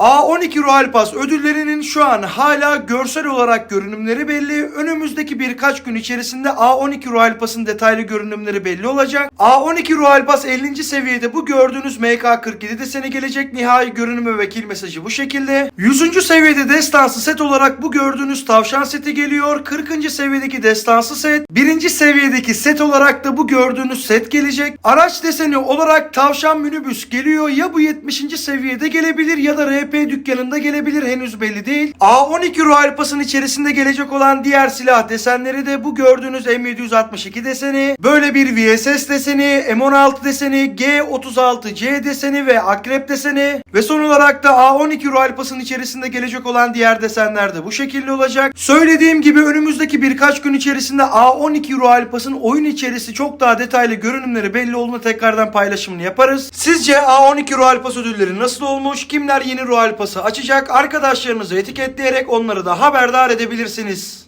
A12 Royal Pass ödüllerinin şu an hala görsel olarak görünümleri belli. Önümüzdeki birkaç gün içerisinde A12 Royal Pass'ın detaylı görünümleri belli olacak. A12 Royal Pass 50. seviyede bu gördüğünüz MK47 deseni gelecek. Nihai görünümü ve kill mesajı bu şekilde. 100. seviyede destansı set olarak bu gördüğünüz tavşan seti geliyor. 40. seviyedeki destansı set. 1. seviyedeki set olarak da bu gördüğünüz set gelecek. Araç deseni olarak tavşan minibüs geliyor. Ya bu 70. seviyede gelebilir ya da RP dükkanında gelebilir henüz belli değil. A12 Royal Pass'ın içerisinde gelecek olan diğer silah desenleri de bu gördüğünüz M762 deseni, böyle bir VSS deseni, M16 deseni, G36C deseni ve Akrep deseni ve son olarak da A12 Royal Pass'ın içerisinde gelecek olan diğer desenler de bu şekilde olacak. Söylediğim gibi önümüzdeki birkaç gün içerisinde A12 Royal Pass'ın oyun içerisi çok daha detaylı görünümleri belli olduğunda tekrardan paylaşımını yaparız. Sizce A12 Royal Pass ödülleri nasıl olmuş? Kimler yeni Royal Pass'ı açacak? Arkadaşlarınızı etiketleyerek onları da haberdar edebilirsiniz.